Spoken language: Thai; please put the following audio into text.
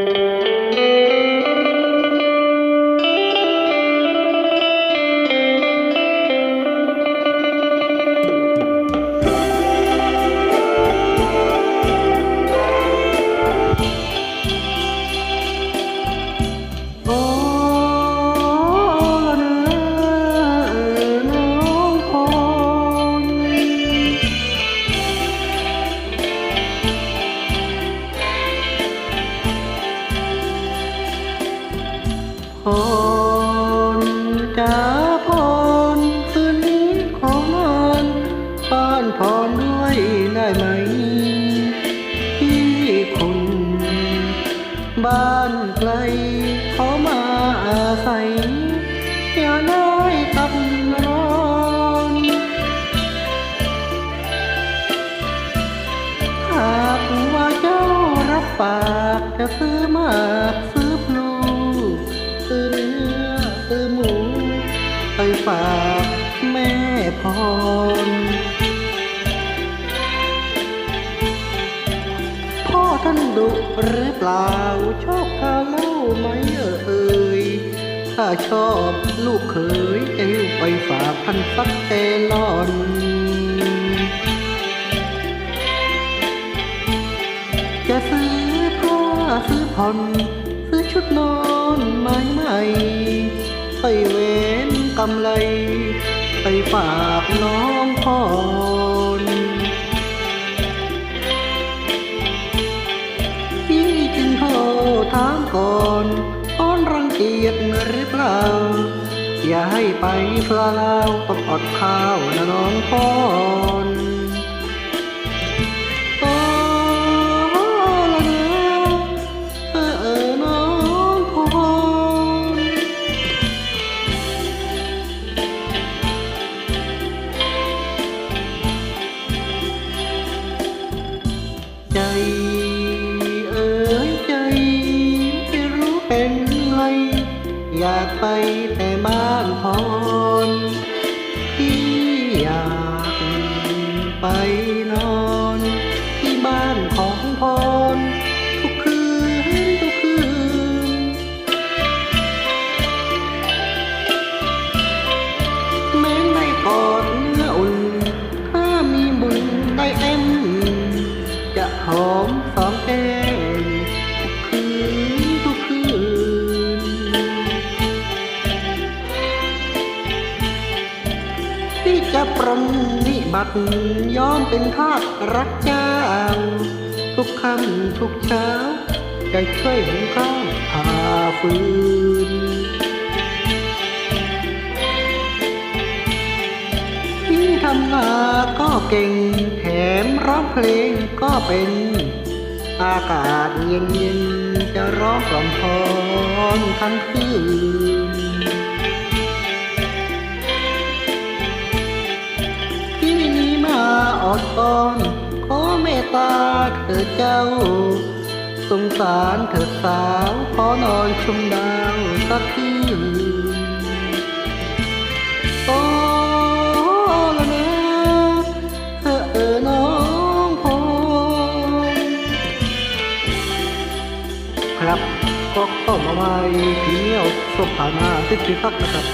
โพรจ้าพรคืนนี้ขอนอนบ้านพรด้วยได้ไหมพี่คุณบ้านไกลขอมาอาศัยอย่าน้อยตับร้อนหากว่าเจ้ารับปากจะซื้อมา ซื้อหมู ไปฝากแม่พร พ่อท่านดุหรือเปล่า ชอบพาเล่าไหมเอ่ยถ้าชอบลูกเขยจะหิ้วไปฝากท่านสักแกลอนจะซื้อผ้าซื้อผ่อนซื้อชุดนอนใหม่ใหม่ ไปเว้นกำไรไปฝากน้องพรพี่จึงโทรถามก่อนอ้อนรังเกียจหรือเปล่า อย่าให้ไปเปล่าต้องอดข้าวนะน้องพร ไปแต่บ้านพรที่อยากไปนอนที่บ้านของพรทุกคืนทุกคืน แม้ได้กอดเนื้ออุ่น ถ้ามีบุญได้เอ็มจะหอม ที่จะปรนนิบัติยอมเป็นทาสรักเจ้า ทุกค่ำทุกเช้าจะช่วยหุงข้าวพาฟืนที่ทำนาก็เก่งแถมร้องเพลงก็เป็น อากาศเย็นเย็นๆจะร้องกล่อมพรทั้งคืน ตาเถิดเจ้า สงสารเถิดสาวขอนอนชมดาวสักคืนโอ้ละเนอเออเออน้องพรครับก็เข้ามาใหม่เที่ยวสบผ่านมาติดติดพักนะครับ